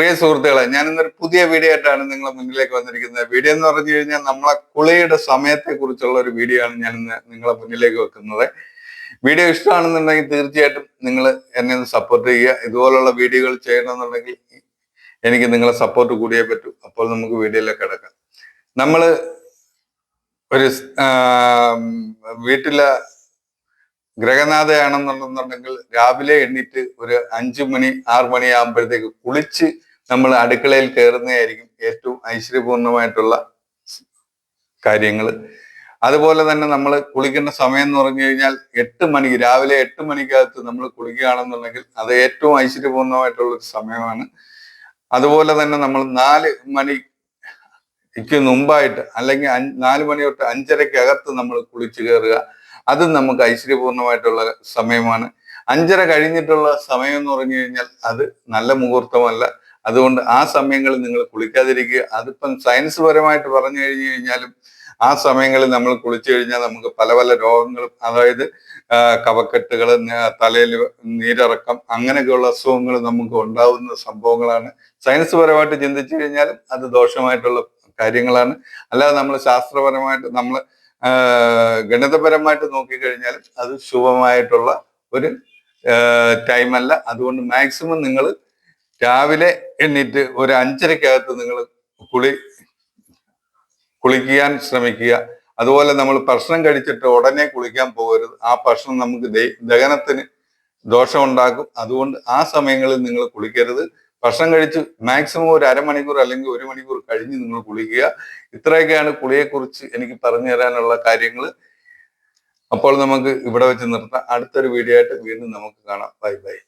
പ്രിയ സുഹൃത്തുക്കളെ ഞാൻ ഇന്നൊരു പുതിയ വീഡിയോ ആയിട്ടാണ് നിങ്ങളെ മുന്നിലേക്ക് വന്നിരിക്കുന്നത്. വീഡിയോ എന്ന് പറഞ്ഞു കഴിഞ്ഞാൽ നമ്മളെ കുളിയുടെ സമയത്തെ കുറിച്ചുള്ള ഒരു വീഡിയോ ആണ് ഞാൻ ഇന്ന് നിങ്ങളെ മുന്നിലേക്ക് വെക്കുന്നത്. വീഡിയോ ഇഷ്ടമാണെന്നുണ്ടെങ്കിൽ തീർച്ചയായിട്ടും നിങ്ങൾ എന്നെ ഒന്ന് സപ്പോർട്ട് ചെയ്യുക. ഇതുപോലുള്ള വീഡിയോകൾ ചെയ്യണമെന്നുണ്ടെങ്കിൽ എനിക്ക് നിങ്ങളെ സപ്പോർട്ട് കൂടിയേ പറ്റൂ. അപ്പോൾ നമുക്ക് വീഡിയോയിലേക്ക് കിടക്കാം. നമ്മൾ ഒരു വീട്ടിലെ ഗ്രഹനാഥയാണെന്നുണ്ടെന്നുണ്ടെങ്കിൽ രാവിലെ എണ്ണീറ്റ് ഒരു അഞ്ചു മണി ആറു മണി ആകുമ്പോഴത്തേക്ക് കുളിച്ച് നമ്മൾ അടുക്കളയിൽ കയറുന്നതായിരിക്കും ഏറ്റവും ഐശ്വര്യപൂർണമായിട്ടുള്ള കാര്യങ്ങൾ അതുപോലെ തന്നെ നമ്മൾ കുളിക്കേണ്ട സമയം എന്ന് പറഞ്ഞു കഴിഞ്ഞാൽ എട്ട് മണിക്ക് രാവിലെ എട്ട് മണിക്കകത്ത് നമ്മൾ കുളിക്കുകയാണെന്നുണ്ടെങ്കിൽ അത് ഏറ്റവും ഐശ്വര്യപൂർണമായിട്ടുള്ള ഒരു സമയമാണ്. അതുപോലെ തന്നെ നമ്മൾ നാല് മണിക്ക് മുമ്പായിട്ട് അല്ലെങ്കിൽ നാല് മണി തൊട്ട് അഞ്ചരക്കകത്ത് നമ്മൾ കുളിച്ചു കയറുക അതും നമുക്ക് ഐശ്വര്യപൂർണമായിട്ടുള്ള സമയമാണ്. അഞ്ചര കഴിഞ്ഞിട്ടുള്ള സമയം എന്ന് പറഞ്ഞു കഴിഞ്ഞാൽ അത് നല്ല മുഹൂർത്തമല്ല. അതുകൊണ്ട് ആ സമയങ്ങളിൽ നിങ്ങൾ കുളിക്കാതിരിക്കുക. അതിപ്പം സയൻസ് പരമായിട്ട് പറഞ്ഞു കഴിഞ്ഞു കഴിഞ്ഞാലും ആ സമയങ്ങളിൽ നമ്മൾ കുളിച്ചു കഴിഞ്ഞാൽ നമുക്ക് പല പല രോഗങ്ങളും അതായത് കവക്കെട്ടുകൾ തലയിൽ നീരിറക്കം അങ്ങനെയൊക്കെയുള്ള അസുഖങ്ങൾ നമുക്ക് ഉണ്ടാവുന്ന സംഭവങ്ങളാണ്. സയൻസ് പരമായിട്ട് ചിന്തിച്ചു കഴിഞ്ഞാലും അത് ദോഷമായിട്ടുള്ള കാര്യങ്ങളാണ്. അല്ലാതെ നമ്മൾ ശാസ്ത്രപരമായിട്ട് നമ്മൾ ഗണിതപരമായിട്ട് നോക്കിക്കഴിഞ്ഞാലും അത് ശുഭമായിട്ടുള്ള ഒരു ടൈമല്ല അതുകൊണ്ട് മാക്സിമം നിങ്ങൾ രാവിലെ എണ്ണീറ്റ് ഒരു അഞ്ചരക്കകത്ത് നിങ്ങൾ കുളി കുളിക്കാൻ ശ്രമിക്കുക. അതുപോലെ നമ്മൾ ഭക്ഷണം കഴിച്ചിട്ട് ഉടനെ കുളിക്കാൻ പോകരുത്. ആ ഭക്ഷണം നമുക്ക് ദഹനത്തിന് ദോഷമുണ്ടാക്കും. അതുകൊണ്ട് ആ സമയങ്ങളിൽ നിങ്ങൾ കുളിക്കരുത്. ഭക്ഷണം കഴിച്ച് മാക്സിമം ഒരു അരമണിക്കൂർ അല്ലെങ്കിൽ ഒരു മണിക്കൂർ കഴിഞ്ഞ് നിങ്ങൾ കുളിക്കുക. ഇത്രയൊക്കെയാണ് കുളിയെക്കുറിച്ച് എനിക്ക് പറഞ്ഞു തരാനുള്ള കാര്യങ്ങൾ. അപ്പോൾ നമുക്ക് ഇവിടെ വെച്ച് നിർത്താം. അടുത്തൊരു വീഡിയോ ആയിട്ട് വീണ്ടും നമുക്ക് കാണാം. Bye bye